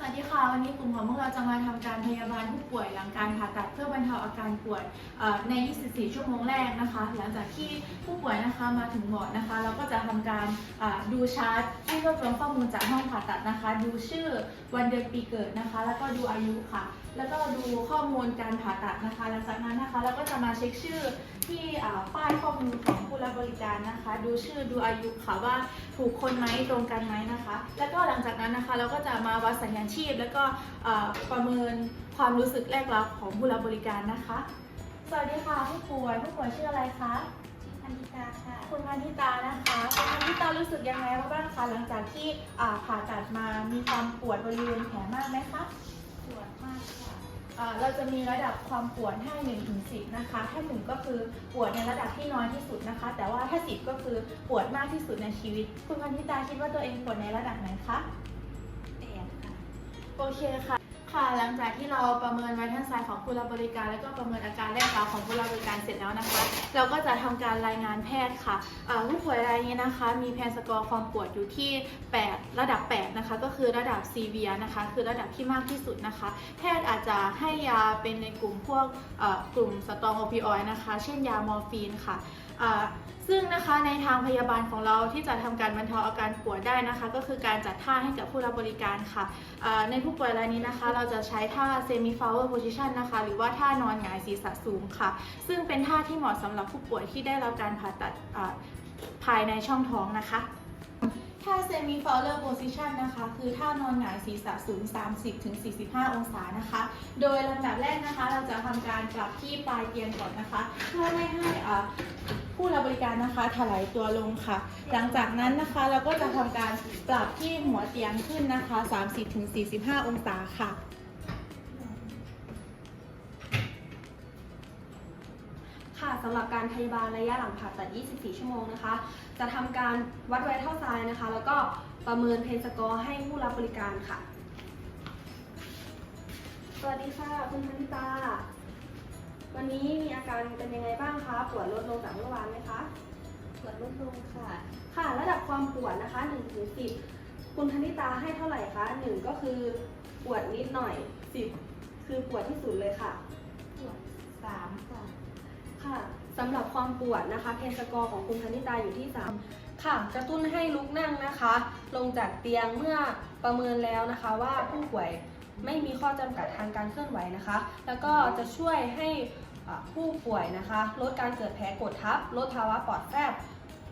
สวัสดีค่ะ วันนี้กลุ่มของพวกเราจะมาทำการพยาบาลผู้ป่วยหลังการผ่าตัดเพื่อบรรเทาอาการปวดใน 24 ชั่วโมงแรกนะคะ หลังจากที่ผู้ป่วยนะคะมาถึงหมอนะคะ เราก็จะทำการดูชาร์ตที่รวบรวมข้อมูลจากห้องผ่าตัดนะคะ ดูชื่อวันเดือนปีเกิดนะคะ แล้วก็ดูอายุค่ะ แล้วก็ดูข้อมูลการผ่าตัดนะคะ หลังจากนั้นนะคะเราก็จะมาเช็คชื่อที่ป้ายข้อมูลของ บบริการนะคะ ดูชื่อดูอายุค่ะว่าถูกคนไหมตรงกันไหมนะคะ แล้วก็หลังจากนั้นนะคะเราก็จะมาวัดสัญญาณชีพ แล้วก็อ่าประเมินความรู้สึกแรกรับของผู้รับบริการนะคะ สวัสดีค่ะผู้ป่วยผู้ป่วยชื่ออะไรคะพันธิตาค่ะคุณพันธิตานะคะคุณพันธิตารู้สึกยังไงบ้างคะหลังจากที่อ่าผ่าตัดมามีความปวดบริเวณแผลมากไหมคะปวดมากค่ะอ่า เราจะมีระดับความปวดให้1ถึง10นะคะ ถ้า 1 ก็คือปวดในระดับที่น้อยที่สุดนะคะ แต่ว่าถ้า 10 ก็คือปวดมากที่สุดในชีวิต คุณพันธิตาคิดว่าตัวเองปวดในระดับไหนคะแปดค่ะ โอเคค่ะ ค่ะ หลังจากที่เราประเมินไว้ทัลไซน์ของผู้รับบริการ แล้วก็ประเมินอาการแรกรับของผู้รับบริการเสร็จแล้วนะคะ เราก็จะทำการรายงานแพทย์ค่ะผู้ป่วยรายนี้นะคะ มีแพนสกอร์ความปวดอยู่ที่ 8 ระดับ 8 นะคะ ก็คือระดับซีเวียนะคะ คือระดับที่มากที่สุดนะคะ แพทย์อาจจะให้ยาเป็นในกลุ่มพวกกลุ่มสตรองโอปิออยนะคะ เช่นยา มอร์ฟีนค่ะ ซึ่งนะคะในทางพยาบาลของเราที่จะทำการบรรเทาอาการปวดได้นะคะ ก็คือการจัดท่าให้กับผู้รับบริการค่ะ ในผู้ป่วยรายนี้นะคะ เราจะใช้ท่า semi flower position นะคะ หรือว่าท่านอนหงายศีรษะสูงค่ะ ซึ่งเป็นท่าที่เหมาะสำหรับผู้ป่วยที่ได้รับการผ่าตัดภายในช่องท้องนะคะท่า semi flower position นะคะ คือท่านอนหงายศีรษะสูง 30-45 องศานะคะ โดยลำดับแรกนะคะ เราจะทำการปรับที่ปลายเตียงก่อนนะคะ เพื่อไม่ให้อ่า ผู้รับบริการนะคะถลายตัวลงค่ะ หลังจากนั้นนะคะเราก็จะทำการปรับที่หัวเตียงขึ้นนะคะ 30-45 องศาค่ะค่ะสำหรับการพยาบาลระยะหลังผ่าตัด 24 ชั่วโมงนะคะ จะทำการวัดไวท์เท่าไซน์นะคะ แล้วก็ประเมินเพนสกอร์ให้ผู้รับบริการค่ะ สวัสดีค่ะ คุณพันธิตา วันนี้มีอาการเป็นยังไงบ้างคะ ปวดลดลงจากเมื่อวานไหมคะ ปวดลดลงค่ะ ค่ะ ระดับความปวดนะคะ1ถึง10คุณพันธิตาให้เท่าไหร่คะ 1 ก็คือปวดนิดหน่อย 10 คือปวดที่สุดเลยค่ะ ปวดสามค่ะ ค่ะสำหรับความปวดนะคะ เพนสกอร์ของคุณธนิตาอยู่ที่ 3 ค่ะ กระตุ้นให้ลุกนั่งนะคะ ลงจากเตียงเมื่อประเมินแล้วนะคะว่าผู้ป่วย ไม่มีข้อจำกัดทางการเคลื่อนไหวนะคะ แล้วก็จะช่วยให้ผู้ป่วยนะคะ ลดการเกิดแผลกดทับ ลดภาวะปอดแฟบ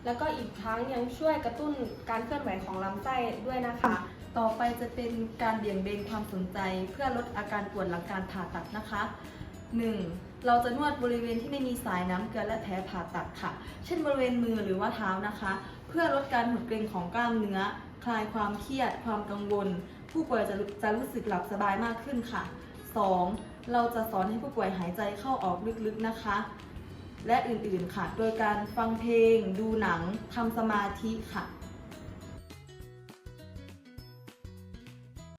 แล้วก็อีกทั้งยังช่วยกระตุ้นการเคลื่อนไหวของลำไส้ด้วยนะคะ ต่อไปจะเป็นการเบี่ยงเบนความสนใจ เพื่อลดอาการปวดหลังการผ่าตัดนะคะ 1. เราจะนวดบริเวณที่ไม่มีสายน้ำเกลือและแผลผ่าตัดค่ะ เช่นบริเวณมือหรือว่าเท้านะคะ เพื่อลดการหดเกร็งของกล้ามเนื้อ คลายความเครียด ความกังวล ผู้ป่วยจะรู้จะรู้สึกหลับสบายมากขึ้นค่ะ 2. เราจะสอนให้ผู้ป่วยหายใจเข้าออกลึกๆนะคะ และอื่นๆค่ะ โดยการฟังเพลง ดูหนังทำสมาธิค่ะ